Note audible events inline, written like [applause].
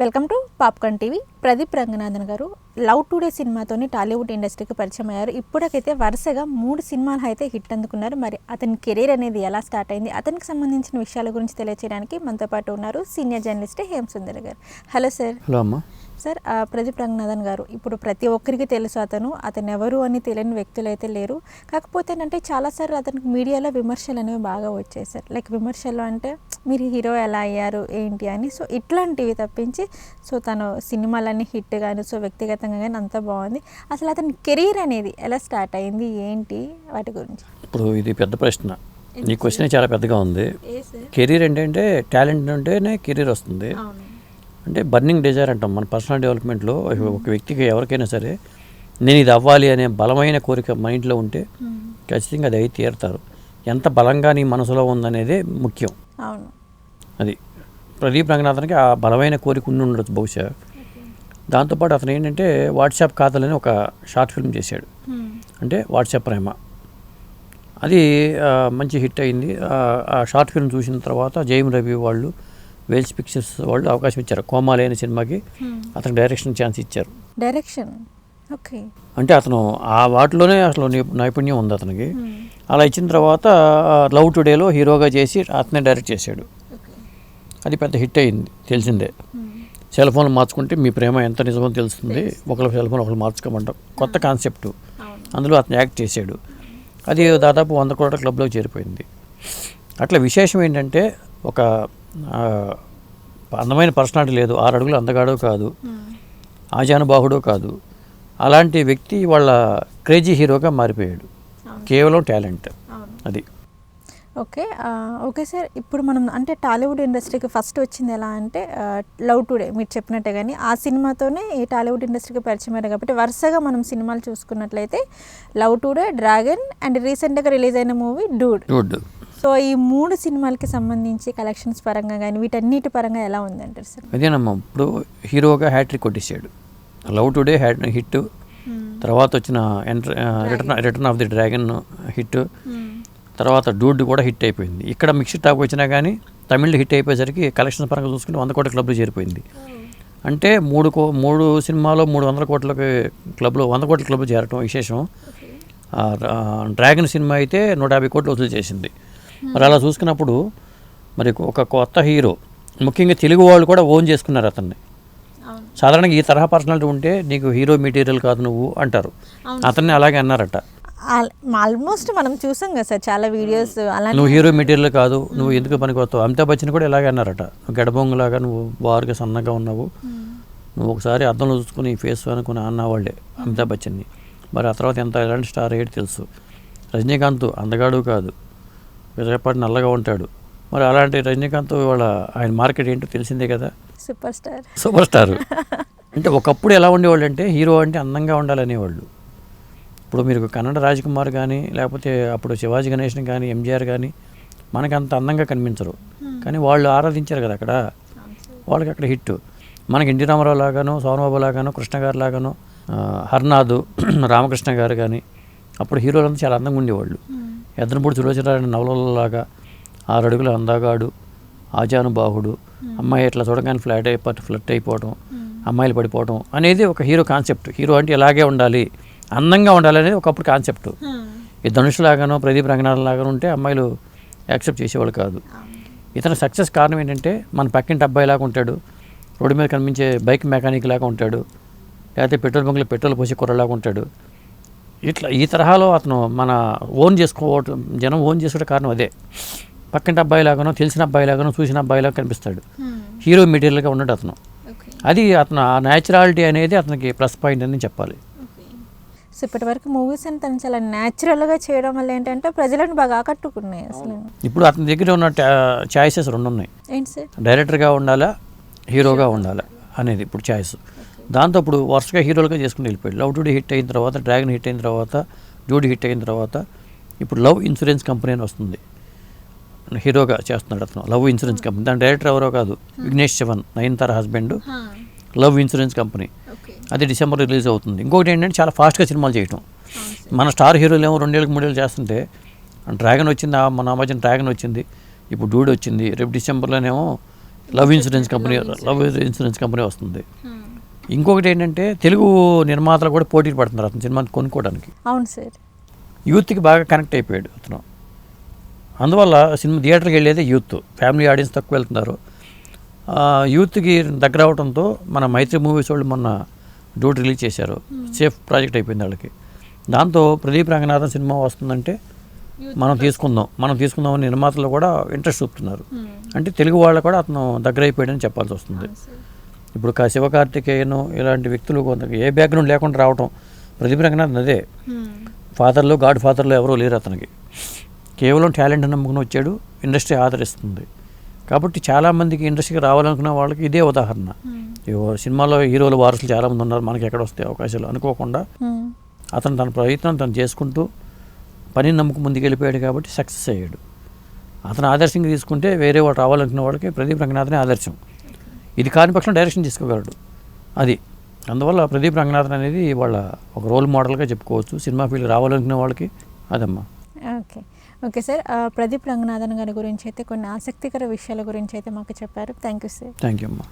Welcome to popcorn TV. Pradeep Ranganathan garu love today సినిమాతోని Tollywood ఇండస్ట్రీకి పరిచయం అయ్యారు. ఇప్పటికైతే వరుసగా మూడు సినిమాలు అయితే హిట్ అందుకున్నారు. మరి అతని కెరీర్ అనేది ఎలా స్టార్ట్ అయింది? అతనికి సంబంధించిన విషయాల గురించి తెలియచేయడానికి మనతో పాటు ఉన్నారు senior journalist Hemasundar garu. Hello sir. Hello అమ్మా. సార్ ప్రదీప్ రంగనాథన్ గారు ఇప్పుడు ప్రతి ఒక్కరికి తెలుసు అతను. అతను ఎవరు అని తెలియని వ్యక్తులు అయితే లేరు. కాకపోతే ఏంటంటే చాలాసార్లు అతనికి మీడియాలో విమర్శలు అనేవి బాగా వచ్చాయి సార్. లైక్ విమర్శలు అంటే మీరు హీరో ఎలా అయ్యారు ఏంటి అని. సో ఇట్లాంటివి తప్పించి సో తను సినిమాలన్నీ హిట్ కానీ సో వ్యక్తిగతంగా కానీ అంతా బాగుంది. అసలు అతని కెరీర్ అనేది ఎలా స్టార్ట్ అయింది? ఏంటి? వాటి గురించి. ఇప్పుడు ఇది పెద్ద ప్రశ్న. నీ క్వశ్చన్ చాలా పెద్దగా ఉంది. కెరీర్ ఏంటంటే టాలెంట్ ఉంటేనే కెరీర్ వస్తుంది. అంటే బర్నింగ్ డిజైర్ అంటాం. మన పర్సనల్ డెవలప్మెంట్లో ఒక వ్యక్తికి ఎవరికైనా సరే నేను ఇది అవ్వాలి అనే బలమైన కోరిక మైండ్లో ఉంటే ఖచ్చితంగా అది అయి తీరుతారు. ఎంత బలంగా నీ మనసులో ఉందనేదే ముఖ్యం. అవును. అది. ప్రదీప్ రంగనాథన్కి ఆ బలమైన కోరిక ఉండి ఉండొచ్చు బహుశా. దాంతోపాటు అతను ఏంటంటే వాట్సాప్ ఖాతాలని ఒక షార్ట్ ఫిల్మ్ చేశాడు. అంటే వాట్సాప్ ప్రేమ. అది మంచి హిట్ అయింది. ఆ, షార్ట్ ఫిల్మ్ చూసిన తర్వాత జయం రవి వాళ్ళు వేల్స్ పిక్చర్స్ వాళ్ళు అవకాశం ఇచ్చారు. కోమాలి అనే సినిమాకి అతనికి డైరెక్షన్ ఛాన్స్ ఇచ్చారు. డైరెక్షన్? ఓకే. అంటే అతను ఆ వాటిలోనే అసలు నైపుణ్యం ఉంది అతనికి. అలా ఇచ్చిన తర్వాత లవ్ టుడేలో హీరోగా చేసి అతనే డైరెక్ట్ చేశాడు. అది పెద్ద హిట్ అయింది తెలిసిందే. సెల్ ఫోన్ మార్చుకుంటే మీ ప్రేమ ఎంత నిజమో తెలుస్తుంది. ఒకళ్ళ సెల్ ఫోన్ ఒకళ్ళు మార్చుకోమంటాం. కొత్త కాన్సెప్ట్. అవును. అందులో అతను యాక్ట్ చేశాడు. అది దాదాపు వంద కోట్ల క్లబ్లో చేరిపోయింది. అట్లా విశేషం ఏంటంటే ఒక అందమైన పర్సనాలిటీ లేదు. ఆరు అడుగులు అందగాడు కాదు. ఆజానుబాహుడు కాదు. అలాంటి వ్యక్తి వాళ్ళ క్రేజీ హీరోగా మారిపోయాడు. కేవలం టాలెంట్. అది. ఓకే. Okay sir. ఇప్పుడు మనం అంటే టాలీవుడ్ ఇండస్ట్రీకి ఫస్ట్ వచ్చింది ఎలా అంటే లవ్ టుడే మీరు చెప్పినట్టే కానీ ఆ సినిమాతోనే ఈ టాలీవుడ్ ఇండస్ట్రీకి పరిచయం అయ్యారు కాబట్టి వరుసగా మనం సినిమాలు చూసుకున్నట్లయితే లవ్ టుడే డ్రాగన్ అండ్ రీసెంట్గా రిలీజ్ అయిన మూవీ డూడ్. సో ఈ మూడు సినిమాలకి సంబంధించి కలెక్షన్స్ పరంగా కానీ వీటన్నిటి పరంగా ఎలా ఉందంటారు సార్? అదేనమ్మా ఇప్పుడు హీరోగా హ్యాట్రిక్ కొట్టేశాడు. లవ్ టుడే హ్యాట్ హిట్ తర్వాత వచ్చిన enter return return of the dragon hit తర్వాత డూడ్ కూడా హిట్ అయిపోయింది. ఇక్కడ మిక్స్డ్ టాక్ వచ్చినా కానీ తమిళ్ హిట్ అయిపోయేసరికి కలెక్షన్స్ పరంగా చూసుకుంటే వంద కోట్ల క్లబ్లో చేరిపోయింది. అంటే మూడు కో మూడు సినిమాలో మూడు వందల కోట్లకి క్లబ్లో వంద కోట్ల క్లబ్లో చేరటం విశేషం. డ్రాగన్ సినిమా అయితే నూట యాభై కోట్లు వసూలు చేసింది. మరి అలా చూసుకున్నప్పుడు మరి ఒక కొత్త హీరో ముఖ్యంగా తెలుగు వాళ్ళు కూడా ఓన్ చేసుకున్నారు అతన్ని. సాధారణంగా ఈ తరహా పర్సనాలిటీ ఉంటే నీకు హీరో మెటీరియల్ కాదు నువ్వు అంటారు. అతన్ని అలాగే అన్నారట. ఆల్మోస్ట్ మనం చూసాం కదా సార్ చాలా వీడియోస్ అలా నువ్వు హీరో మెటీరియల్ కాదు నువ్వు ఎందుకు పనికొస్తావు అమితాబ్ బచ్చన్ కూడా ఇలాగే అన్నారట. గడబొంగులాగా నువ్వు బారుగా సన్నగా ఉన్నావు. నువ్వు ఒకసారి అద్దంలో చూసుకుని ఫేస్ అనుకుని అన్న వాళ్ళే అమితాబ్ బచ్చన్ని. మరి ఆ తర్వాత ఎంత ఎలాంటి స్టార్ అయ్యేది తెలుసు. రజనీకాంత్ అందగాడు కాదు. విజయపాటి నల్లగా ఉంటాడు. మరి అలాంటి రజనీకాంత్ వాళ్ళ ఆయన మార్కెట్ ఏంటో తెలిసిందే కదా. Super star. Super star. [laughs] అంటే ఒకప్పుడు ఎలా ఉండేవాళ్ళు అంటే హీరో అంటే అందంగా ఉండాలనేవాళ్ళు. ఇప్పుడు మీరు కన్నడ రాజ్కుమార్ కానీ లేకపోతే అప్పుడు శివాజీ గణేషన్ కానీ ఎంజీఆర్ కానీ మనకి అంత అందంగా కనిపించరు. కానీ వాళ్ళు ఆరాధించారు కదా అక్కడ. వాళ్ళకి అక్కడ హిట్. మనకి ఎన్టీ రామారావు లాగాను సోనబాబు లాగాను కృష్ణ గారు లాగాను హర్నాథ్ [clears throat] రామకృష్ణ గారు కానీ అప్పుడు హీరోలంతా చాలా అందంగా ఉండేవాళ్ళు. ఎద్దనపూడి సులోచనారాయణ నవలలాగా ఆరు అడుగుల అందగాడు ఆజానుబాహుడు అమ్మాయి ఇట్లా చూడగానే ఫ్లాట్ అయిపోవటం ఫ్లట్ అయిపోవటం అమ్మాయిలు పడిపోవటం అనేది ఒక హీరో కాన్సెప్ట్. హీరో అంటే ఇలాగే ఉండాలి. అందంగా ఉండాలి అనేది ఒకప్పుడు కాన్సెప్ట్. ఈ ధనుష్ లాగానో ప్రదీప్ రంగనాథన్ లాగానో ఉంటే అమ్మాయిలు యాక్సెప్ట్ చేసేవాళ్ళు కాదు. ఇతని సక్సెస్ కారణం ఏంటంటే మన పక్కింటి అబ్బాయి లాగా ఉంటాడు. రోడ్డు మీద కనిపించే బైక్ మెకానిక్ లాగా ఉంటాడు. లేకపోతే పెట్రోల్ బంక్లో పెట్రోల్ పోసే కుర్రలాగా ఉంటాడు. ఇట్లా ఈ తరహాలో అతను మన ఓన్ చేసుకోవటం జనం ఓన్ చేసుకోవడం కారణం అదే. పక్కింటి అబ్బాయి లాగానో తెలిసిన అబ్బాయి లాగానో చూసిన అబ్బాయి లాగా కనిపిస్తాడు. హీరో మెటీరియల్గా ఉన్నాడు అతను. అది అతను ఆ న్యాచురాలిటీ అనేది అతనికి ప్లస్ పాయింట్ అని చెప్పాలి. సో ఇప్పటి వరకు మూవీస్ అని తను చాలా న్యాచురల్గా చేయడం వల్ల ఏంటంటే ప్రజలను బాగా ఆకట్టుకున్నాయి అసలు. ఇప్పుడు అతని దగ్గర ఉన్న ఛాయిసెస్ రెండు ఉన్నాయి. ఏంటి సార్? డైరెక్టర్గా ఉండాలా హీరోగా ఉండాలా అనేది ఇప్పుడు ఛాయిస్ దాంతో ఇప్పుడు వరుసగా హీరోలుగా చేసుకుని వెళ్ళిపోయాడు. లవ్ టుడే హిట్ అయిన తర్వాత డ్రాగన్ హిట్ అయిన తర్వాత జూడి హిట్ అయిన తర్వాత ఇప్పుడు లవ్ ఇన్సూరెన్స్ కంపెనీ అని వస్తుంది. హీరోగా చేస్తున్నాడు అతను. Love insurance company. దాని డైరెక్టర్ ఎవరో కాదు Vignesh Shivan Nayanthara husband. Love insurance company. అది డిసెంబర్ రిలీజ్ అవుతుంది. ఇంకొకటి ఏంటంటే చాలా ఫాస్ట్గా సినిమాలు చేయటం. మన స్టార్ హీరోలు ఏమో రెండేళ్ళకి మూడేళ్ళు చేస్తుంటే డ్రాగన్ వచ్చింది మన మధ్యన డ్రాగన్ వచ్చింది ఇప్పుడు డూడ్ వచ్చింది రేపు డిసెంబర్లోనేమో love insurance company love insurance company వస్తుంది. ఇంకొకటి ఏంటంటే తెలుగు నిర్మాతలు కూడా పోటీ పడుతున్నారు అతను సినిమాని కొనుక్కోవడానికి. అవును సార్. యూత్కి బాగా కనెక్ట్ అయిపోయాడు అతను. అందువల్ల సినిమా థియేటర్కి వెళ్ళేది యూత్. ఫ్యామిలీ ఆడియన్స్ తక్కువ వెళ్తున్నారు. యూత్కి దగ్గర అవడంతో మన మైత్రి మూవీస్ వాళ్ళు మొన్న డ్యూట్ రిలీజ్ చేశారు. సేఫ్ ప్రాజెక్ట్ అయిపోయింది వాళ్ళకి. దాంతో ప్రదీప్ రంగనాథన్ సినిమా వస్తుందంటే మనం తీసుకుందాం మనం తీసుకుందామని నిర్మాతలు కూడా ఇంట్రెస్ట్ చూపుతున్నారు. అంటే తెలుగు వాళ్ళు కూడా అతను దగ్గర అయిపోయాడని చెప్పాల్సి వస్తుంది. ఇప్పుడు శివకార్తికేయను ఇలాంటి వ్యక్తులు కొంత ఏ బ్యాక్గ్రౌండ్ లేకుండా రావటం ప్రదీప్ రంగనాథన్ అదే. ఫాదర్లో గాడ్ ఫాదర్లో ఎవరో లేరు అతనికి. కేవలం టాలెంట్ నమ్ముకుని వచ్చాడు ఇండస్ట్రీ ఆదరిస్తుంది. కాబట్టి చాలామందికి ఇండస్ట్రీకి రావాలనుకున్న వాళ్ళకి ఇదే ఉదాహరణ. ఇగో సినిమాలో హీరోలు వారసులు చాలామంది ఉన్నారు మనకి ఎక్కడ వస్తాయి అవకాశాలు అనుకోకుండా మ్మ్. అతను తన ప్రయత్నం తను చేసుకుంటూ పని నమ్ముకు ముందుకు వెళ్ళిపోయాడు కాబట్టి సక్సెస్ అయ్యాడు. అతను ఆదర్శంగా తీసుకుంటే వేరే వాడు రావాలనుకున్న వాళ్ళకి ప్రదీప్ రంగనాథనే ఆదర్శం. ఇది కాని పక్షం డైరెక్షన్ తీసుకోగలడు. అది. అందువల్ల ప్రదీప్ రంగనాథన్ అనేది వాళ్ళ ఒక రోల్ మోడల్గా చెప్పుకోవచ్చు. సినిమా ఫీల్డ్ రావాలనుకునే వాళ్ళకి. అదమ్మా. Okay sir. ప్రదీప్ రంగనాథన్ గారి గురించి అయితే కొన్ని ఆసక్తికర విషయాల గురించి అయితే మాకు చెప్పారు. Thank you sir. Thank you అమ్మా.